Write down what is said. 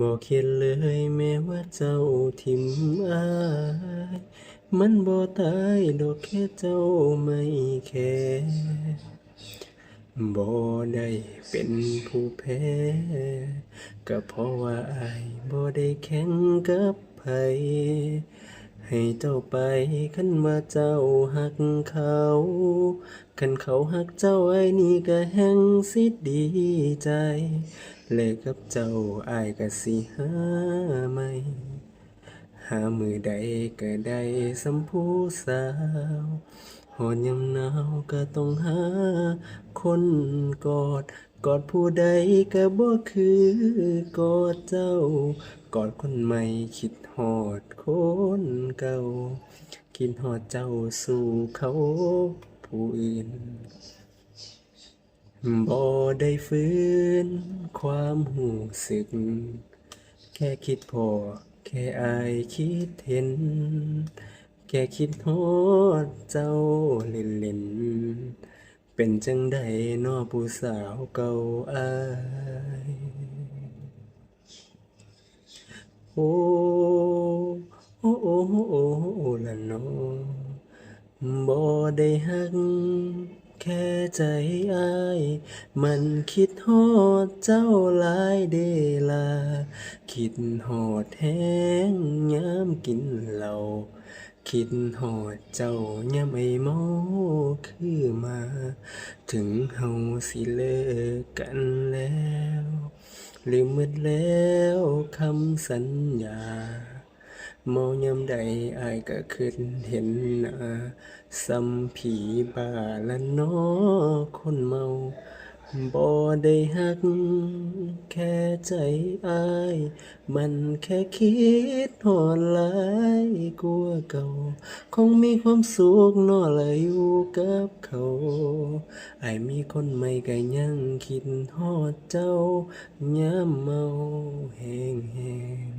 บอกเข็ดเลยแม้ว่าเจ้าทิมอายมันบ่ตายดอกแค่เจ้าไม่แค่บ่ได้เป็นผู้แพ้ก็เพราะว่าอายบ่ได้แข่งกับไผ ให้เจ้าไปคันว่าเจ้าหักเขาคันเขาหักเจ้าไอ้นี่ก็แห่งสิดีใจและกับเจ้าไอายก็สิหาใหม่ หามือใดก็ได้สำผู้สาวหอนยามหนาวก็ต้องหาคนกอด กอดผู้ใดก็บ่คือกอดเจ้า กอดคนใหม่คิดฮอดคนเก่า คิดฮอดเจ้าสู่เขาผู้อื่นบ่ได้ฟื้นความหูสึก แค่คิดพอ แค่อายคิดเห็น แค่คิดฮอดเจ้าเล่นเล่นๆ เป็นจังใดนอผู้สาวเก่าอายโอ้โอ้โอ้โอ้โอ้ละน้อบ่ได้หัก แค่ใจอาย มันคิดฮอดเจ้าหลายเดลา คิดฮอดแห้งยามกินเหล้า คิดฮอดเจ้ายามไอ้เมคือมา ถึงเฮาสิเลิกกันแล้วลืมหมดแล้วคำสัญญาเมายามใดอายก็คิดเห็นหน้าซ้ำผีบ้าละน้อคนเมา บ่ได้หัก แค่ใจอาย มันแค่คิดฮอดหลายกว่าเก่า คงมีความสุขนอละอยู่กับเขาอายมีคนใหม่ก็ยังคิดฮอดเจ้ายามเมาแฮงแฮง